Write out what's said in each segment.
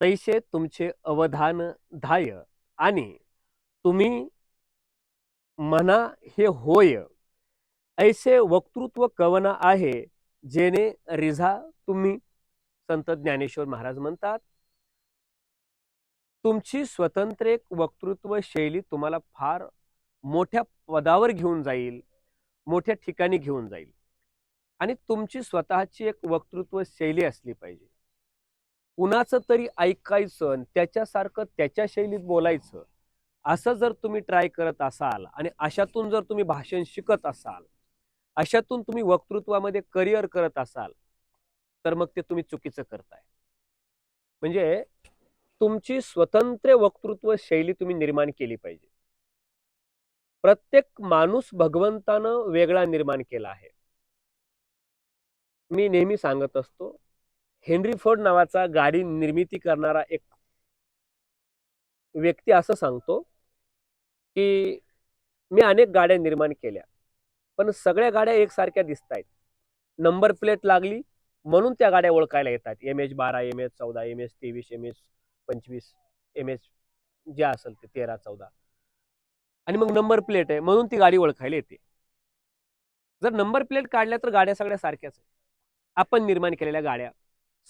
तैसे तुमचे अवधान धाय आणि तुम्ही म्हणा हे होय. ऐसे वक्तृत्व कवन आहे जेने रिझा तुम्ही संत ज्ञानेश्वर महाराज म्हणतात. तुमची स्वतंत्र एक वक्तृत्व शैली तुम्हाला फार मोठ्या पदावर घेऊन जाईल मोठ्या ठिकाणी घेऊन जाईल. आणि तुमची स्वतःची एक वक्तृत्व शैली असली पाहिजे. कुणाचं तरी ऐकायचं आणि त्याच्यासारखं त्याच्या शैलीत बोलायचं असं जर तुम्ही ट्राय करत असाल आणि अशातून जर तुम्ही भाषण शिकत असाल अशातून तुम्ही वक्तृत्वामध्ये करिअर करत असाल तर मग ते तुम्ही चुकीचं करताय. म्हणजे तुमची स्वतंत्र वक्तृत्व शैली तुम्ही निर्माण केली पाहिजे. प्रत्येक माणूस भगवंतानं वेगळा निर्माण केला आहे. मी नेहमी सांगत असतो हेनरी फोर्ड नावाचा गाडी निर्मिती करणारा एक व्यक्ती असं सांगतो की मी अनेक गाड्या निर्माण केल्या पण सगळ्या गाड्या एकसारख्या दिसत आहेत नंबर प्लेट लागली म्हणून त्या गाड्या ओळखायला येतात. एम एच बारा एम एच चौदा एम एच तेवीस एम एच पंचवीस एम एच जे असेल ते तेरा चौदा. आणि मग नंबर प्लेट आहे म्हणून ती गाडी ओळखायला येते. जर नंबर प्लेट काढल्या तर गाड्या सगळ्या सारख्याच आहेत. आपण निर्माण केलेल्या गाड्या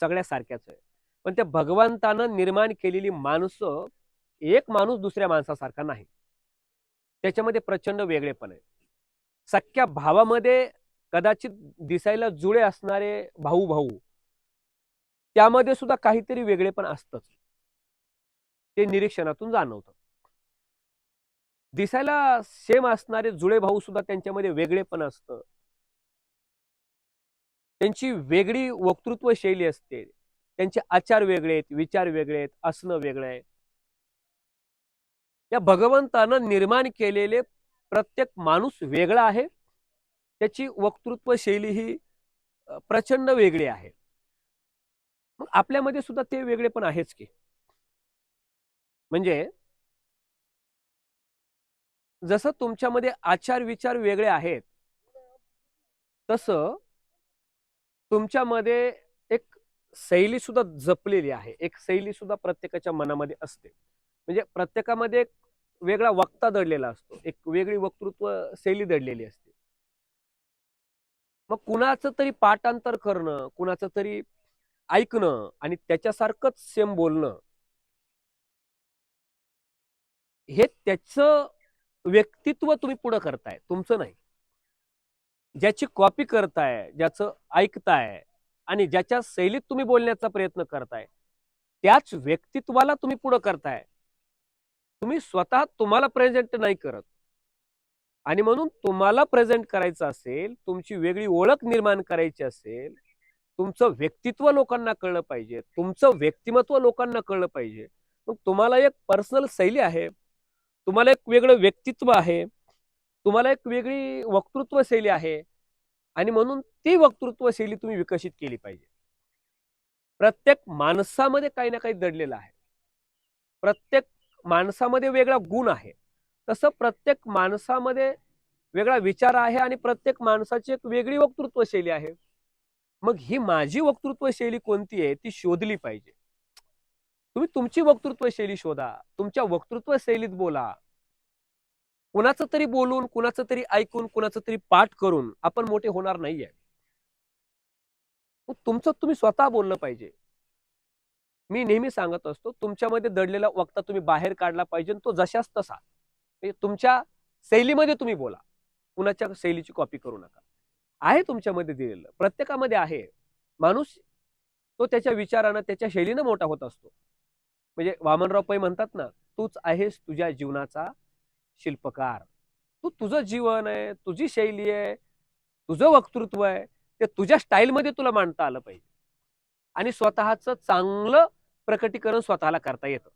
सगळ्या सारख्याच आहे पण त्या भगवंतानं निर्माण केलेली माणसं एक माणूस दुसऱ्या माणसासारखा नाही. त्याच्यामध्ये प्रचंड वेगळेपण आहे सख्या भावामध्ये कदाचित दिसायला जुळे असणारे भाऊ भाऊ त्यामध्ये सुद्धा काहीतरी वेगळेपण असतच. ते निरीक्षणातून जाणवतं. दिसायला सेम असणारे जुळे भाऊ सुद्धा त्यांच्यामध्ये वेगळेपण असतं. त्यांची वेगळी वक्तृत्व शैली असते. त्यांचे आचार वेगळे आहेत विचार वेगळे आहेत असणं वेगळं आहे. या भगवंतानं निर्माण केलेले प्रत्येक माणूस वेगळा आहे. त्याची वक्तृत्व शैली ही प्रचंड वेगळी आहे. मग आपल्यामध्ये सुद्धा ते वेगळे पण आहेच की. म्हणजे जसं तुमच्यामध्ये आचार विचार वेगळे आहेत तसं तुमच्यामध्ये एक शैली सुद्धा जपलेली आहे. एक शैली सुद्धा प्रत्येकाच्या मनामध्ये असते. म्हणजे प्रत्येकामध्ये एक वेगळा वक्ता दडलेला असतो. एक वेगळी वक्तृत्व शैली दडलेली असते. मग कुणाचं तरी पाठांतर करणं कुणाचं तरी ऐकणं आणि त्याच्यासारखंच सेम बोलणं हे त्याचं व्यक्तित्व तुम्ही पुढं करताय. तुमचं नाही. ज्याची कॉपी करताय ज्याचं ऐकताय आणि ज्याच्या शैलीत तुम्ही बोलण्याचा प्रयत्न करताय त्याच व्यक्तित्वाला तुम्ही पुढं करताय. तुम्ही स्वतः तुम्हाला प्रेझेंट नाही करत. आणि म्हणून तुम्हाला प्रेझेंट करायचं असेल तुमची वेगळी ओळख निर्माण करायची असेल तुमचं व्यक्तित्व लोकांना कळलं पाहिजे तुमचं व्यक्तिमत्व लोकांना कळलं पाहिजे. मग तुम्हाला एक पर्सनल शैली आहे तुम्हाला एक वेगळं व्यक्तित्व आहे तुम्हाला एक वेगळी वक्तृत्व शैली आहे. आणि म्हणून ती वक्तृत्व शैली तुम्ही विकसित केली पाहिजे. प्रत्येक माणसामध्ये काही ना काही दडलेलं आहे. प्रत्येक माणसामध्ये वेगळा गुण आहे. तसं प्रत्येक माणसामध्ये वेगळा विचार आहे आणि प्रत्येक माणसाची एक वेगळी वक्तृत्व शैली आहे. मग ही माझी वक्तृत्व शैली कोणती आहे ती शोधली पाहिजे. तुम्ही तुमची वक्तृत्व शैली शोधा. तुमच्या वक्तृत्व शैलीत बोला. कुणाचं तरी बोलून कुणाचं तरी ऐकून कुणाचं तरी पाठ करून आपण मोठे होणार नाहीये. तुमचं तुम्ही स्वतः बोललं पाहिजे. मी नेहमी सांगत असतो तुमच्यामध्ये दडलेला वक्ता तुम्ही बाहेर काढला पाहिजे तो जशाच तसा. म्हणजे तुमच्या शैलीमध्ये तुम्ही बोला. कुणाच्या शैलीची कॉपी करू नका. आहे तुमच्यामध्ये दिलेलं. प्रत्येकामध्ये आहे. माणूस तो त्याच्या विचारानं त्याच्या शैलीनं मोठा होत असतो. म्हणजे वामनराव पै म्हणतात ना तूच आहेस तुझ्या जीवनाचा शिल्पकार. तू तुझं जीवन आहे तुझी शैली आहे तुझं वक्तृत्व आहे ते तुझ्या स्टाईलमध्ये तुला मांडता आलं पाहिजे. आणि स्वतःचं चांगलं प्रकटीकरण स्वतःला करता येतं.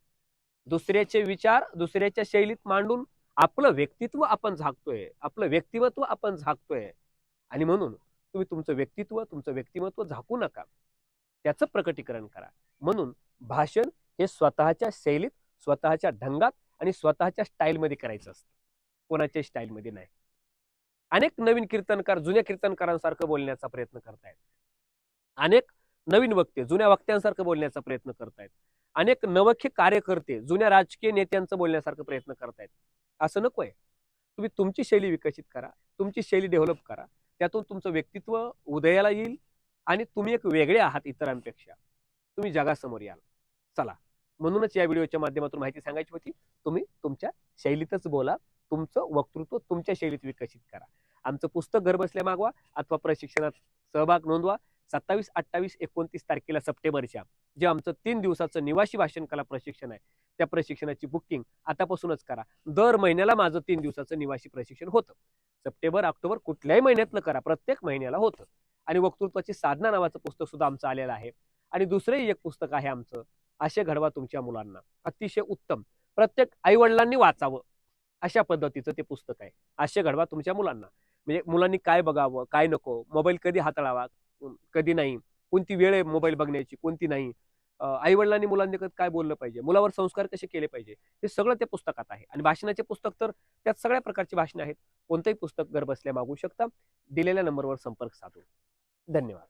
दुसऱ्याचे विचार दुसऱ्याच्या शैलीत मांडून आपलं व्यक्तित्व आपण झाकतोय आपलं व्यक्तिमत्व आपण झाकतोय. आणि म्हणून तुम्ही तुमचं व्यक्तित्व तुमचं व्यक्तिमत्व झाकू नका. त्याचं प्रकटीकरण करा. म्हणून भाषण हे स्वतःच्या शैलीत स्वतःच्या ढंगात आणि स्वतःच्या स्टाईलमध्ये करायचं असतं. कोणाच्या स्टाईलमध्ये नाही. अनेक नवीन कीर्तनकार जुन्या कीर्तनकारांसारखं बोलण्याचा प्रयत्न करतायत. अनेक नवीन वक्ते जुन्या वक्त्यांसारखं बोलण्याचा प्रयत्न करतायत. अनेक नवखे कार्यकर्ते जुन्या राजकीय नेत्यांचं बोलण्यासारखं प्रयत्न करतायत. असं नको आहे तुम्ही तुमची शैली विकसित करा तुमची शैली डेव्हलप करा. त्यातून तुमचं व्यक्तित्व उदयाला येईल आणि तुम्ही एक वेगळे आहात इतरांपेक्षा. तुम्ही जगासमोर याल. चला. म्हणूनच या व्हिडिओच्या माध्यमातून माहिती सांगायची होती तुम्ही तुमच्या शैलीतच बोला तुमचं वक्तृत्व तुमच्या शैलीत विकसित करा. आमचं पुस्तक घरबसल्या मागवा अथवा प्रशिक्षणात सहभाग नोंदवा. सत्तावीस अठ्ठावीस एकोणतीस तारखेला सप्टेंबरच्या जे आमचं तीन दिवसाचं निवासी भाषण कला प्रशिक्षण आहे त्या प्रशिक्षणाची बुकिंग आतापासूनच करा. दर महिन्याला माझं तीन दिवसाचं निवासी प्रशिक्षण होतं. सप्टेंबर ऑक्टोबर कुठल्याही महिन्यातलं करा प्रत्येक महिन्याला होतं. आणि वक्तृत्वाची साधना नावाचं पुस्तक सुद्धा आमचं आलेलं आहे. आणि दुसरंही एक पुस्तक आहे आमचं असे घडवा तुमच्या मुलांना. अतिशय उत्तम. प्रत्येक आई वडिलांनी वाचावं. अशा पद्धतीचं ते पुस्तक आहे. असे घडवा तुमच्या मुलांना. म्हणजे मुलांनी काय बघावं काय नको? मोबाईल कधी हाताळावा? कधी नाही? कोणती वेळ आहे मोबाईल बघण्याची? कोणती नाही? आई वडिलांनी मुलांनी काय बोललं पाहिजे? मुलावर संस्कार कसे केले पाहिजे? हे सगळं त्या पुस्तकात आहे. आणि भाषणाचे पुस्तक तर त्यात सगळ्या प्रकारची भाषणे आहेत. कोणतंही पुस्तक घर बसल्या मागू शकता. दिलेल्या नंबरवर संपर्क साधू धन्यवाद.